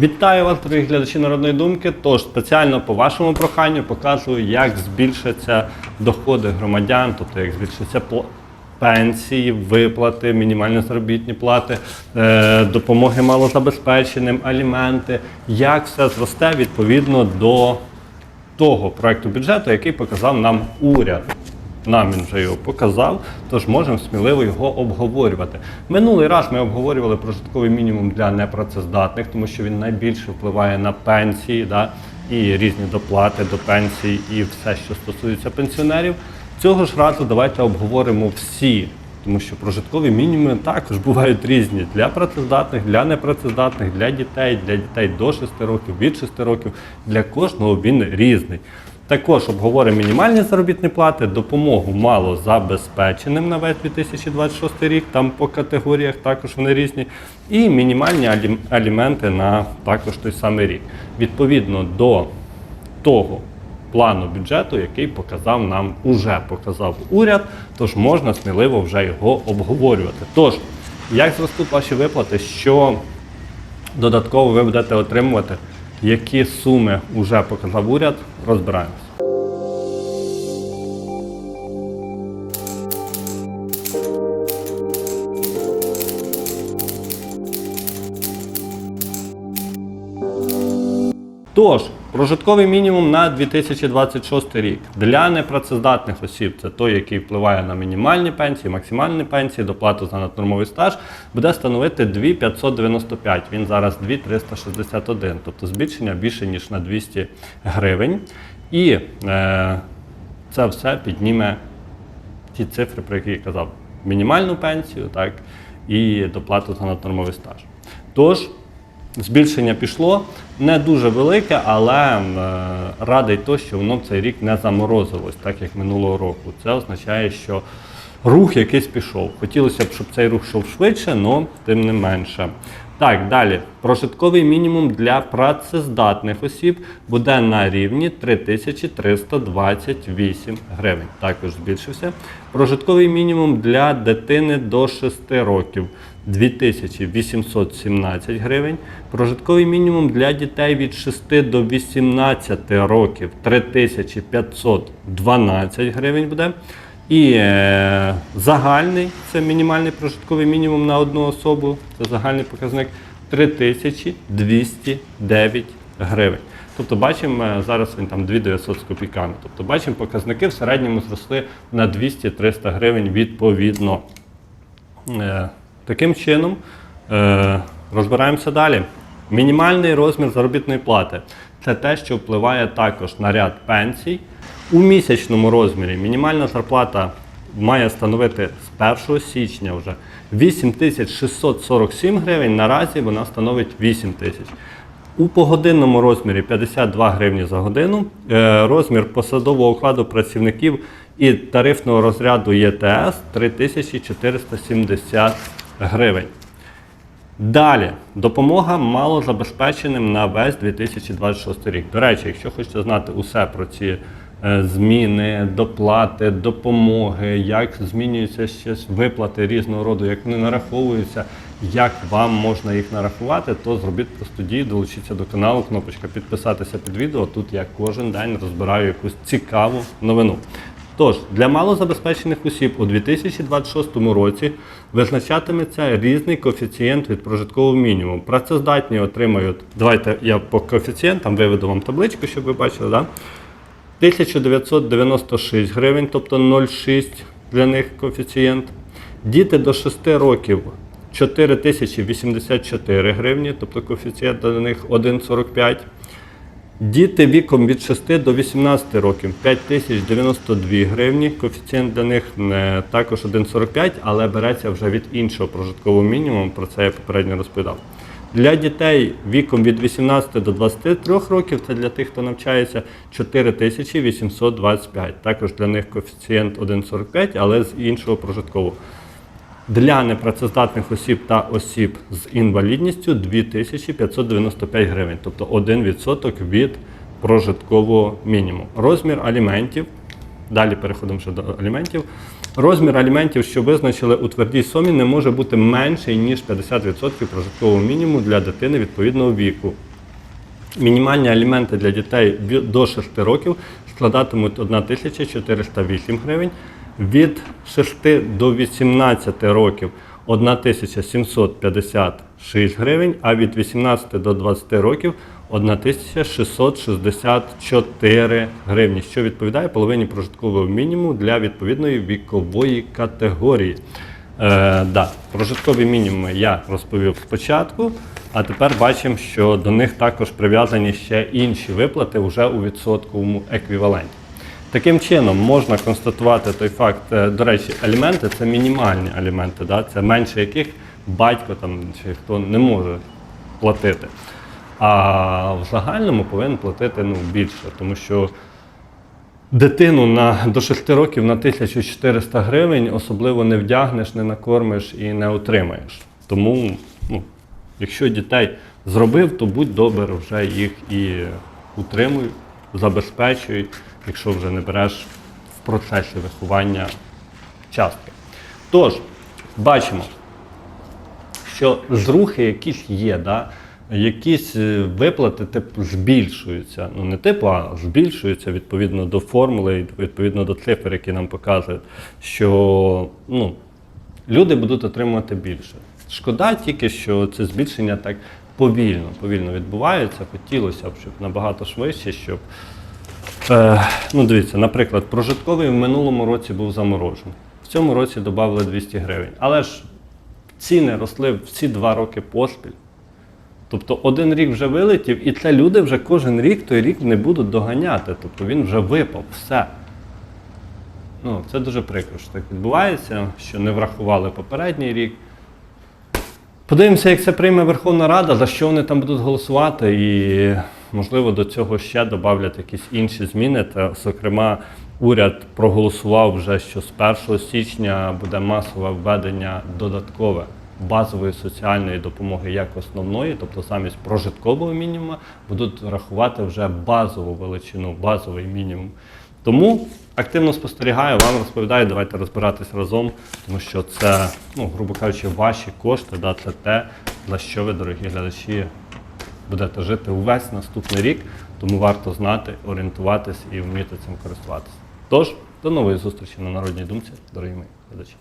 Вітаю вас, дорогі глядачі народної думки. Тож спеціально по вашому проханню показую, як збільшаться доходи громадян, тобто як збільшаться пенсії, виплати, мінімальні заробітні плати, е, допомоги малозабезпеченим, аліменти, як все зросте відповідно до того проекту бюджету, який показав нам уряд. Нам він вже його показав, тож можемо сміливо його обговорювати. Минулий раз ми обговорювали прожитковий мінімум для непрацездатних, тому що він найбільше впливає на пенсії, да, і різні доплати до пенсій, і все, що стосується пенсіонерів. Цього ж разу давайте обговоримо всі, тому що прожиткові мінімуми також бувають різні для працездатних, для непрацездатних, для дітей, для дітей до 6 років, від 6 років. Для кожного він різний. Також обговоримо мінімальні заробітні плати, допомогу малозабезпеченим на весь 2026 рік, там по категоріях також вони різні, і мінімальні аліменти на також той самий рік. Відповідно до того плану бюджету, який показав нам уже показав уряд, тож можна сміливо вже його обговорювати. Тож, як зростуть ваші виплати, що додатково ви будете отримувати, які суми вже показав уряд, розбираємося. Тож, прожитковий мінімум на 2026 рік для непрацездатних осіб, це той, який впливає на мінімальні пенсії, максимальні пенсії, доплату за наднормовий стаж, буде становити 2595. Він зараз 2361, тобто збільшення більше ніж на 200 гривень. І е, це все підніме ті цифри, про які я казав: мінімальну пенсію, так, і доплату за наднормовий стаж. Тож, збільшення пішло не дуже велике, але е, радий то, що воно цей рік не заморозилось, так як минулого року. Це означає, що рух якийсь пішов. Хотілося б, щоб цей рух йшов швидше, але тим не менше. Так, далі. Прожитковий мінімум для працездатних осіб буде на рівні 3328 гривень. Також збільшився. Прожитковий мінімум для дитини до 6 років 2817 гривень. Прожитковий мінімум для дітей від 6 до 18 років 3512 гривень буде. І е, загальний це мінімальний прожитковий мінімум на одну особу, це загальний показник 3209 гривень. Тобто бачимо, е, зараз він там 2900 з копійками. Тобто бачимо, показники в середньому зросли на 200-300 гривень відповідно. Таким чином е, розбираємося далі. Мінімальний розмір заробітної плати це те, що впливає також на ряд пенсій. У місячному розмірі мінімальна зарплата має становити з 1 січня вже 8647 гривень. Наразі вона становить 8 тисяч. У погодинному розмірі 52 гривні за годину. Е, Розмір посадового окладу працівників і тарифного розряду ЄТС 3470 гривень. Далі допомога малозабезпеченим на весь 2026 рік. До речі, якщо хочете знати усе про ці е, зміни, доплати, допомоги, як змінюються ще виплати різного роду, як вони нараховуються, як вам можна їх нарахувати, то зробіть просто дію, долучіться до каналу, кнопочка підписатися під відео. Тут я кожен день розбираю якусь цікаву новину. Тож, для малозабезпечених осіб у 2026 році визначатиметься різний коефіцієнт від прожиткового мінімуму. Працездатні отримають, давайте я по коефіцієнтам виведу вам табличку, щоб ви бачили, да? 1996 гривень, тобто 0,6 для них коефіцієнт. Діти до 6 років 4084 гривні, тобто коефіцієнт для них 1,45. Діти віком від 6 до 18 років 5092 гривні. Коефіцієнт для них е, також 1,45, але береться вже від іншого прожиткового мінімуму. Про це я попередньо розповідав. Для дітей віком від 18 до 23 років, це для тих, хто навчається 4825. Також для них коефіцієнт 1,45, але з іншого прожиткового. Для непрацездатних осіб та осіб з інвалідністю 2595 гривень, тобто 1% від прожиткового мінімуму. Розмір аліментів. Далі переходимо вже до аліментів. Розмір аліментів, що визначили у твердій сумі, не може бути менший, ніж 50% прожиткового мінімуму для дитини відповідного віку. Мінімальні аліменти для дітей до 6 років складатимуть 1408 гривень, від 6 до 18 років 1756 гривень, а від 18 до 20 років 1664 гривні, що відповідає половині прожиткового мінімуму для відповідної вікової категорії. Е, да, прожиткові мінімуми я розповів спочатку, а тепер бачимо, що до них також прив'язані ще інші виплати вже у відсотковому еквіваленті. Таким чином можна констатувати той факт, е, до речі, аліменти це мінімальні аліменти, да? це менше яких батько там, чи хто не може платити. А в загальному повинен платити ну, більше, тому що Дитину на, до 6 років на 1400 гривень особливо не вдягнеш, не накормиш і не отримаєш. Тому, ну, якщо дітей зробив, то будь добре, вже їх і утримуй, забезпечуй, якщо вже не береш в процесі виховання частки. Тож, бачимо, що зрухи якісь є, да? якісь е, виплати типу, збільшуються. Ну не типу, а збільшуються відповідно до формули, і відповідно до цифр, які нам показують, що ну, люди будуть отримувати більше. Шкода тільки, що це збільшення так повільно, повільно відбувається. Хотілося б, щоб набагато швидше, щоб. Е, ну, дивіться, наприклад, прожитковий в минулому році був заморожений. В цьому році додали 200 гривень. Але ж ціни росли всі два роки поспіль. Тобто один рік вже вилетів, і це люди вже кожен рік той рік не будуть доганяти. Тобто він вже випав, все. Ну, це дуже прикро, що так відбувається, що не врахували попередній рік. Подивимося, як це прийме Верховна Рада, за що вони там будуть голосувати, і можливо до цього ще додавлять якісь інші зміни. Та, зокрема, уряд проголосував вже, що з 1 січня буде масове введення додаткове базової соціальної допомоги як основної, тобто замість прожиткового мінімуму будуть рахувати вже базову величину, базовий мінімум. Тому активно спостерігаю, вам розповідаю, давайте розбиратись разом, тому що це, ну, грубо кажучи, ваші кошти, да, це те, за що ви, дорогі глядачі, будете жити увесь наступний рік, тому варто знати, орієнтуватись і вміти цим користуватися. Тож, до нової зустрічі на Народній думці, дорогі мої глядачі.